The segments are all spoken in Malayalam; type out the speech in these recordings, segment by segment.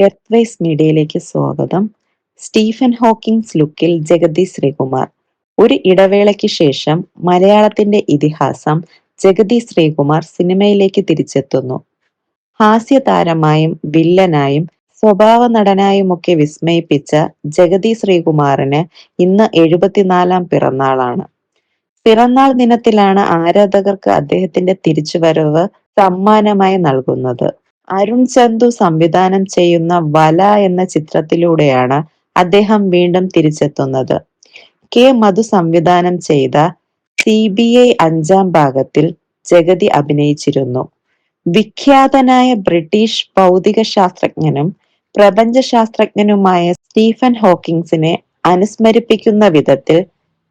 എർത്ത്വൈസ് മീഡിയയിലേക്ക് സ്വാഗതം. സ്റ്റീഫൻ ഹോക്കിംഗ്സ് ലുക്കിൽ ജഗതി ശ്രീകുമാർ. ഒരു ഇടവേളയ്ക്ക് ശേഷം മലയാളത്തിന്റെ ഇതിഹാസം ജഗതി ശ്രീകുമാർ സിനിമയിലേക്ക് തിരിച്ചെത്തുന്നു. ഹാസ്യ താരമായും വില്ലനായും സ്വഭാവ നടനായുമൊക്കെ വിസ്മയിപ്പിച്ച ജഗതി ശ്രീകുമാറിന് ഇന്ന് എഴുപത്തിനാലാം പിറന്നാളാണ്. പിറന്നാൾ ദിനത്തിലാണ് ആരാധകർക്ക് അദ്ദേഹത്തിന്റെ തിരിച്ചുവരവ് സമ്മാനമായി നൽകുന്നത്. അരുൺ ചന്തു സംവിധാനം ചെയ്യുന്ന വല എന്ന ചിത്രത്തിലൂടെയാണ് അദ്ദേഹം വീണ്ടും തിരിച്ചെത്തുന്നത്. കെ മധു സംവിധാനം ചെയ്ത സി ബി ഐ അഞ്ചാം ഭാഗത്തിൽ ജഗതി അഭിനയിച്ചിരുന്നു. വിഖ്യാതനായ ബ്രിട്ടീഷ് ഭൗതിക ശാസ്ത്രജ്ഞനും പ്രപഞ്ച ശാസ്ത്രജ്ഞനുമായ സ്റ്റീഫൻ ഹോക്കിങ്സിനെ അനുസ്മരിപ്പിക്കുന്ന വിധത്തിൽ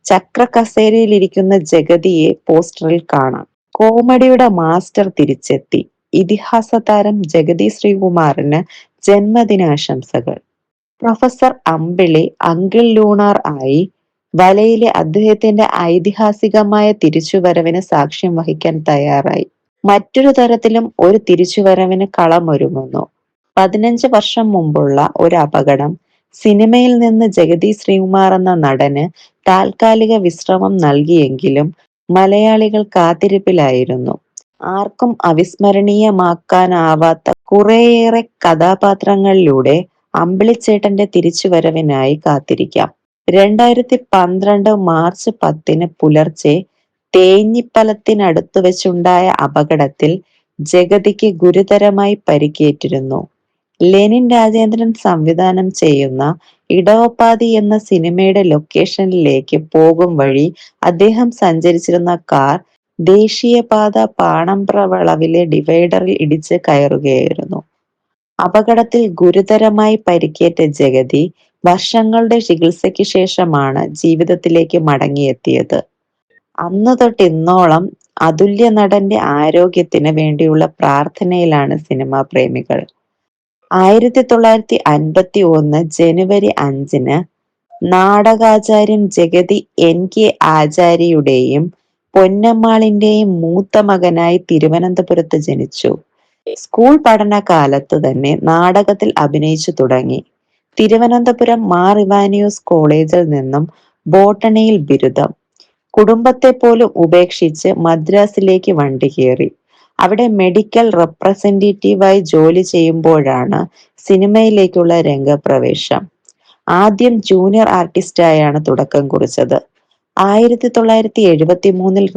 ചക്ര കസേരയിലിരിക്കുന്ന ജഗതിയെ പോസ്റ്ററിൽ കാണാം. കോമഡിയുടെ മാസ്റ്റർ തിരിച്ചെത്തി. ഇതിഹാസ താരം ജഗതി ശ്രീകുമാറിന് ജന്മദിനാശംസകൾ. പ്രൊഫസർ അമ്പിളി അങ്കിൾ ലൂണാർ ആയി വലയിലെ അദ്ദേഹത്തിന്റെ ഐതിഹാസികമായ തിരിച്ചുവരവിന് സാക്ഷ്യം വഹിക്കാൻ തയ്യാറായി. മറ്റൊരു തരത്തിലും ഒരു തിരിച്ചുവരവിന് കളമൊരുങ്ങുന്നു. പതിനഞ്ച് വർഷം മുമ്പുള്ള ഒരു അപകടം സിനിമയിൽ നിന്ന് ജഗതി ശ്രീകുമാർ എന്ന നടന് താൽക്കാലിക വിശ്രമം നൽകിയെങ്കിലും മലയാളികൾ കാത്തിരിപ്പിലായിരുന്നു. ആർക്കും അവിസ്മരണീയമാക്കാനാവാത്ത കുറേയേറെ കഥാപാത്രങ്ങളിലൂടെ അമ്പിളിച്ചേട്ടന്റെ തിരിച്ചുവരവിനായി കാത്തിരിക്കാം. രണ്ടായിരത്തി പന്ത്രണ്ട് മാർച്ച് പത്തിന് പുലർച്ചെ തേഞ്ഞിപ്പലത്തിനടുത്തു വെച്ചുണ്ടായ അപകടത്തിൽ ജഗതിക്ക് ഗുരുതരമായി പരിക്കേറ്റിരുന്നു. ലെനിൻ രാജേന്ദ്രൻ സംവിധാനം ചെയ്യുന്ന ഇടവപ്പാതി എന്ന സിനിമയുടെ ലൊക്കേഷനിലേക്ക് പോകും വഴി അദ്ദേഹം സഞ്ചരിച്ചിരുന്ന കാർ ദേശീയപാത പാണമ്പ്ര വളവിലെ ഡിവൈഡറിൽ ഇടിച്ച് കയറുകയായിരുന്നു. അപകടത്തിൽ ഗുരുതരമായി പരിക്കേറ്റ ജഗതി വർഷങ്ങളുടെ ചികിത്സയ്ക്ക് ശേഷമാണ് ജീവിതത്തിലേക്ക് മടങ്ങിയെത്തിയത്. അന്ന് തൊട്ട് ഇന്നോളം അതുല്യ നടന്റെ ആരോഗ്യത്തിന് വേണ്ടിയുള്ള പ്രാർത്ഥനയിലാണ് സിനിമാ പ്രേമികൾ. ആയിരത്തി തൊള്ളായിരത്തി അൻപത്തി ഒന്ന് ജനുവരി അഞ്ചിന് നാടകാചാര്യൻ ജഗതി എൻ കെ ആചാര്യയുടെയും പൊന്നമ്മാളിന്റെയും മൂത്ത മകനായി തിരുവനന്തപുരത്ത് ജനിച്ചു. സ്കൂൾ പഠനകാലത്ത് തന്നെ നാടകത്തിൽ അഭിനയിച്ചു തുടങ്ങി. തിരുവനന്തപുരം മാർ ഇവാനിയോസ് കോളേജിൽ നിന്നും ബോട്ടണിയിൽ ബിരുദം. കുടുംബത്തെ പോലും ഉപേക്ഷിച്ച് മദ്രാസിലേക്ക് വണ്ടി കയറി. അവിടെ മെഡിക്കൽ റെപ്രസെന്റേറ്റീവായി ജോലി ചെയ്യുമ്പോഴാണ് സിനിമയിലേക്കുള്ള രംഗപ്രവേശം. ആദ്യം ജൂനിയർ ആർട്ടിസ്റ്റായാണ് തുടക്കം കുറിച്ചത്. ആയിരത്തി തൊള്ളായിരത്തി എഴുപത്തി മൂന്നിൽ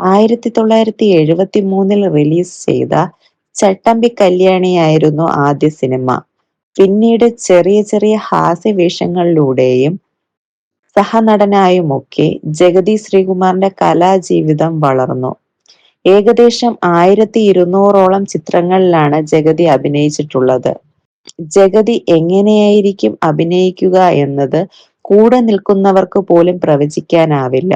ആയിരത്തി തൊള്ളായിരത്തി എഴുപത്തി മൂന്നിൽ റിലീസ് ചെയ്ത ചട്ടമ്പി കല്യാണിയായിരുന്നു ആദ്യ സിനിമ പിന്നീട് ചെറിയ ചെറിയ ഹാസ്യവേഷങ്ങളിലൂടെയും സഹനടനായുമൊക്കെ ജഗതി ശ്രീകുമാറിന്റെ കലാജീവിതം വളർന്നു. ഏകദേശം ആയിരത്തി ഇരുന്നൂറോളം ചിത്രങ്ങളിലാണ് ജഗതി അഭിനയിച്ചിട്ടുള്ളത്. ജഗതി എങ്ങനെയായിരിക്കും അഭിനയിക്കുക എന്നത് കൂടെ നിൽക്കുന്നവർക്ക് പോലും പ്രവചിക്കാനാവില്ല.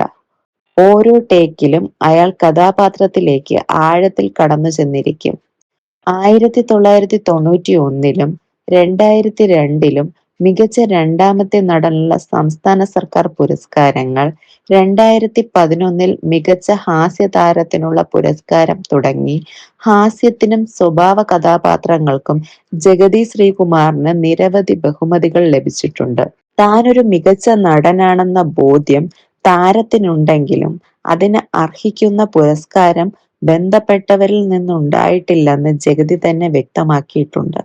ഓരോ ടേക്കിലും അയാൾ കഥാപാത്രത്തിലേക്ക് ആഴത്തിൽ കടന്നു ചെന്നിരിക്കും. ആയിരത്തി തൊള്ളായിരത്തി തൊണ്ണൂറ്റി ഒന്നിലും രണ്ടായിരത്തി രണ്ടിലും മികച്ച രണ്ടാമത്തെ നടനുള്ള സംസ്ഥാന സർക്കാർ പുരസ്കാരങ്ങൾ രണ്ടായിരത്തി പതിനൊന്നിൽ മികച്ച ഹാസ്യ താരത്തിനുള്ള പുരസ്കാരം തുടങ്ങി ഹാസ്യത്തിനും സ്വഭാവ കഥാപാത്രങ്ങൾക്കും ജഗതി ശ്രീകുമാറിന് നിരവധി ബഹുമതികൾ ലഭിച്ചിട്ടുണ്ട്. താനൊരു മികച്ച നടനാണെന്ന ബോധ്യം താരത്തിനുണ്ടെങ്കിലും അതിന് അർഹിക്കുന്ന പുരസ്കാരം ബന്ധപ്പെട്ടവരിൽ നിന്നുണ്ടായിട്ടില്ലെന്ന് ജഗതി തന്നെ വ്യക്തമാക്കിയിട്ടുണ്ട്.